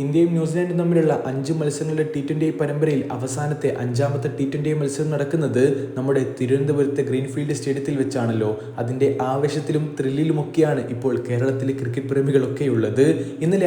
ഇന്ത്യയും ന്യൂസിലാൻഡും തമ്മിലുള്ള അഞ്ച് മത്സരങ്ങളുടെ ടി ട്വന്റി പരമ്പരയിൽ അവസാനത്തെ അഞ്ചാമത്തെ ടി ട്വന്റി മത്സരം നടക്കുന്നത് നമ്മുടെ തിരുവനന്തപുരത്തെ ഗ്രീൻഫീൽഡ് സ്റ്റേഡിയത്തിൽ വെച്ചാണല്ലോ. അതിന്റെ ആവേശത്തിലും ത്രില്ലിലുമൊക്കെയാണ് ഇപ്പോൾ കേരളത്തിലെ ക്രിക്കറ്റ് പ്രേമികളൊക്കെ ഉള്ളത്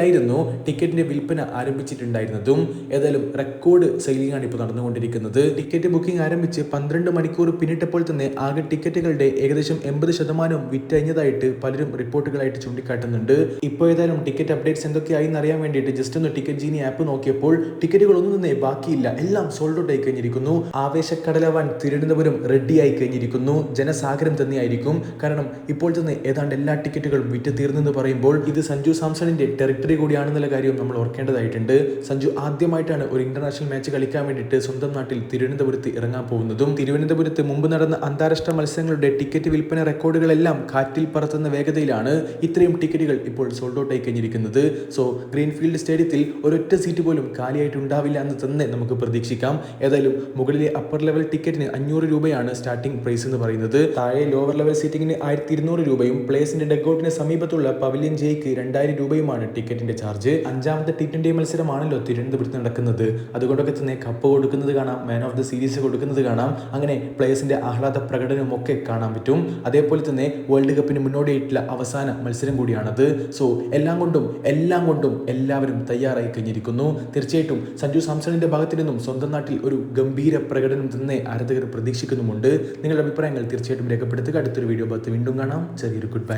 ആയിരുന്നു ടിക്കറ്റിന്റെ വിൽപ്പന ആരംഭിച്ചിട്ടുണ്ടായിരുന്നതും. ഏതായാലും റെക്കോർഡ് സെയിലിംഗ് ആണ് ഇപ്പോൾ നടന്നുകൊണ്ടിരിക്കുന്നത്. ടിക്കറ്റ് ബുക്കിംഗ് ആരംഭിച്ച് പന്ത്രണ്ട് മണിക്കൂർ പിന്നിട്ടപ്പോൾ തന്നെ ആകെ ടിക്കറ്റുകളുടെ ഏകദേശം എൺപത് ശതമാനവും വിറ്റഴിഞ്ഞതായിട്ട് പലരും റിപ്പോർട്ടുകളായിട്ട് ചൂണ്ടിക്കാട്ടുന്നുണ്ട്. ഇപ്പോൾ ഏതായാലും ടിക്കറ്റ് അപ്ഡേറ്റ്സ് എന്തൊക്കെയായി എന്നറിയാൻ വേണ്ടിയിട്ട് ജസ്റ്റ് ഒന്ന് ടിക്കറ്റ് ജീനി ആപ്പ് നോക്കിയപ്പോൾ ടിക്കറ്റുകളൊന്നും തന്നെ ബാക്കിയില്ല. എല്ലാം സോൾഡ് ഔട്ട് ആയി കഴിഞ്ഞിരിക്കുന്നു. ആവേശക്കടലവാൻ തിരുവനന്തപുരം റെഡി ആയി കഴിഞ്ഞിരിക്കുന്നു. ജനസാഗരം തന്നെയായിരിക്കും. കാരണം ഇപ്പോൾ തന്നെ ഏതാണ്ട് എല്ലാ ടിക്കറ്റുകളും വിറ്റ് തീർന്നെന്ന് പറയുമ്പോൾ ഇത് സഞ്ജു സാംസണിന്റെ ടെറിട്ടറി കൂടിയാണെന്നുള്ള കാര്യം നമ്മൾ ഓർക്കേണ്ടതായിട്ടുണ്ട്. സഞ്ജു ആദ്യമായിട്ടാണ് ഒരു ഇന്റർനാഷണൽ മാച്ച് കളിക്കാൻ വേണ്ടിയിട്ട് സ്വന്തം നാട്ടിൽ തിരുവനന്തപുരത്ത് ഇറങ്ങാൻ പോകുന്നതും തിരുവനന്തപുരത്ത് മുമ്പ് നടന്ന അന്താരാഷ്ട്ര മത്സരങ്ങളുടെ ടിക്കറ്റ് വിൽപ്പന റെക്കോർഡുകളെല്ലാം കാറ്റിൽ പറത്തുന്ന വേഗതയിലാണ് ഇത്രയും ടിക്കറ്റുകൾ ഇപ്പോൾ സോൾഡ് ഔട്ട് ആയി കഴിഞ്ഞിരിക്കുന്നത്. സോ ഗ്രീൻഫീൽഡ് സ്റ്റേഡിയത്തിൽ ഒരൊറ്റ സീറ്റ് പോലും കാലിയായിട്ട് ഉണ്ടാവില്ല എന്ന് തന്നെ നമുക്ക് പ്രതീക്ഷിക്കാം. ഏതായാലും മുകളിലെ അപ്പർ ലെവൽ ടിക്കറ്റിന് അഞ്ഞൂറ് രൂപയാണ് സ്റ്റാർട്ടിംഗ് പ്രൈസ് എന്ന് പറയുന്നത്. താഴെ ലോവർ ലെവൽ സീറ്റിംഗിന് ആയിരത്തി ഇരുന്നൂറ് രൂപയും പ്ലേസിന്റെ ഡെക്കൗട്ടിന് സമീപത്തുള്ള പവലിയൻ ജെയ്ക്ക് രണ്ടായിരം രൂപയുമാണ് ടിക്കറ്റിന്റെ ചാർജ് അഞ്ചാമത്തെ ടി ട്വന്റി മത്സരമാണല്ലോ തിരുവനന്തപുരത്ത് നടക്കുന്നത്. അതുകൊണ്ടൊക്കെ തന്നെ കപ്പ് കൊടുക്കുന്നത് കാണാം മാൻ ഓഫ് ദി സീരീസ് കൊടുക്കുന്നത് കാണാം. അങ്ങനെ പ്ലേയേഴ്സിന്റെ ആഹ്ലാദ പ്രകടനവും ഒക്കെ കാണാൻ പറ്റും. അതേപോലെ തന്നെ വേൾഡ് കപ്പിന് മുന്നോടിയായിട്ടുള്ള അവസാന മത്സരം കൂടിയാണത്. സോ എല്ലാം കൊണ്ടും എല്ലാം കൊണ്ടും എല്ലാവരും തയ്യാറായി കഴിഞ്ഞിരിക്കുന്നു. തീർച്ചയായിട്ടും സഞ്ജു സാംസണിന്റെ ഭാഗത്തു നിന്നും സ്വന്തം നാട്ടിൽ ഒരു ഗംഭീര പ്രകടനം തന്നെ ആരാധകർ പ്രതീക്ഷിക്കുന്നുമുണ്ട്. നിങ്ങളുടെ അഭിപ്രായങ്ങൾ തീർച്ചയായിട്ടും രേഖപ്പെടുത്തുക. അടുത്തൊരു വീഡിയോ ഭാഗത്ത് വീണ്ടും കാണാം. ചെറിയൊരു ഗുഡ് ബൈ